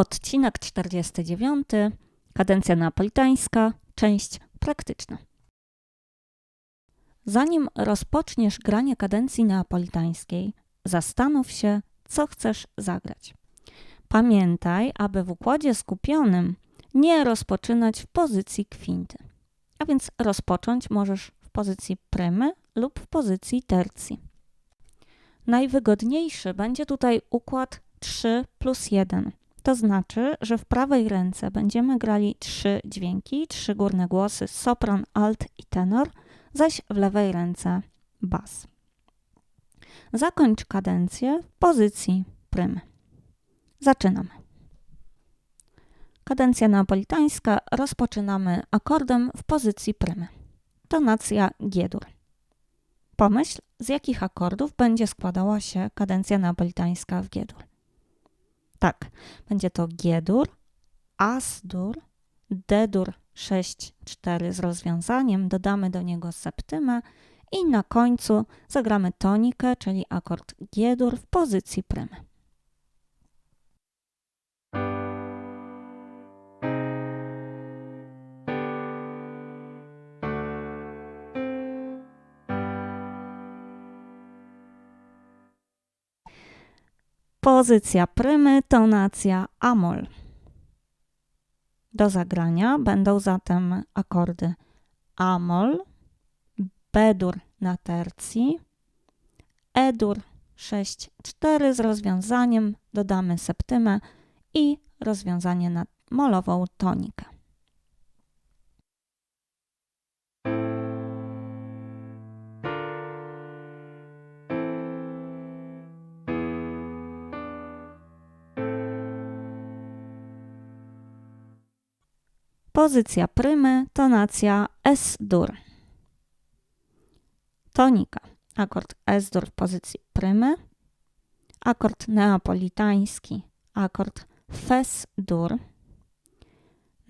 Odcinek 49, kadencja napolitańska, część praktyczna. Zanim rozpoczniesz granie kadencji neapolitańskiej, zastanów się, co chcesz zagrać. Pamiętaj, aby w układzie skupionym nie rozpoczynać w pozycji kwinty. A więc rozpocząć możesz w pozycji prymy lub w pozycji tercji. Najwygodniejszy będzie tutaj układ 3 plus 1. To znaczy, że w prawej ręce będziemy grali trzy dźwięki, trzy górne głosy sopran, alt i tenor, zaś w lewej ręce bas. Zakończ kadencję w pozycji prymy. Zaczynamy. Kadencja neapolitańska rozpoczynamy akordem w pozycji prymy. Tonacja G-dur. Pomyśl, z jakich akordów będzie składała się kadencja neapolitańska w G-dur. Tak, będzie to G-dur, As-dur, D-dur 6-4 z rozwiązaniem, dodamy do niego septymę i na końcu zagramy tonikę, czyli akord G-dur w pozycji prymy. Pozycja prymy, tonacja amol. Do zagrania będą zatem akordy amol, B-dur na tercji, E-dur 6-4 z rozwiązaniem, dodamy septymę i rozwiązanie na molową tonikę. Pozycja prymy, tonacja S-dur. Tonika. Akord S-dur w pozycji prymy. Akord neapolitański. Akord Fes-dur.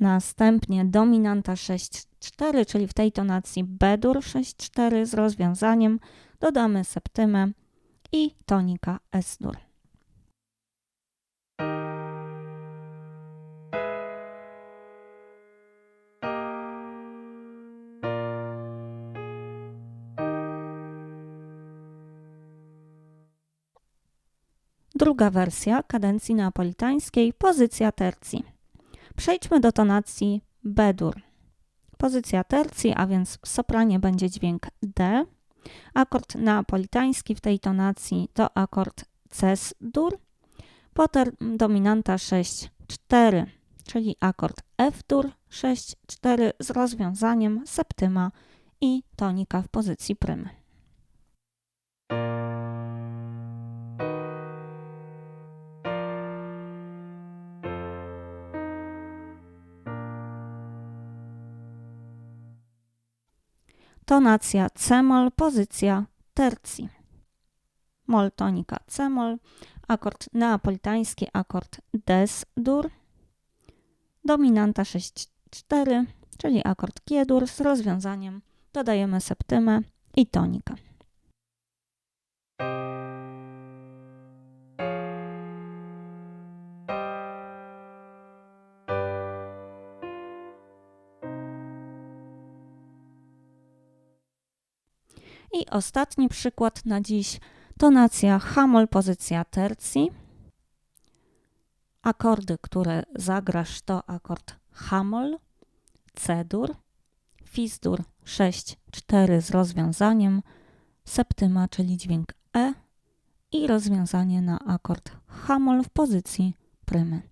Następnie dominanta 6-4, czyli w tej tonacji B-dur 6-4 z rozwiązaniem. Dodamy septymę i tonika S-dur. Druga wersja kadencji neapolitańskiej, pozycja tercji. Przejdźmy do tonacji B-dur. Pozycja tercji, a więc w sopranie będzie dźwięk D. Akord neapolitański w tej tonacji to akord Ces-dur. Potem dominanta 6-4, czyli akord F-dur 6-4 z rozwiązaniem septyma i tonika w pozycji prymy. Tonacja c-moll, pozycja tercji. Mol tonika c-moll, akord neapolitański, akord des-dur, dominanta 6-4, czyli akord G-dur z rozwiązaniem dodajemy septymę i tonikę. I ostatni przykład na dziś tonacja hamol, pozycja tercji. Akordy, które zagrasz to akord hamol, C-dur, Fis-dur 6-4 z rozwiązaniem, septyma, czyli dźwięk E i rozwiązanie na akord hamol w pozycji prymy.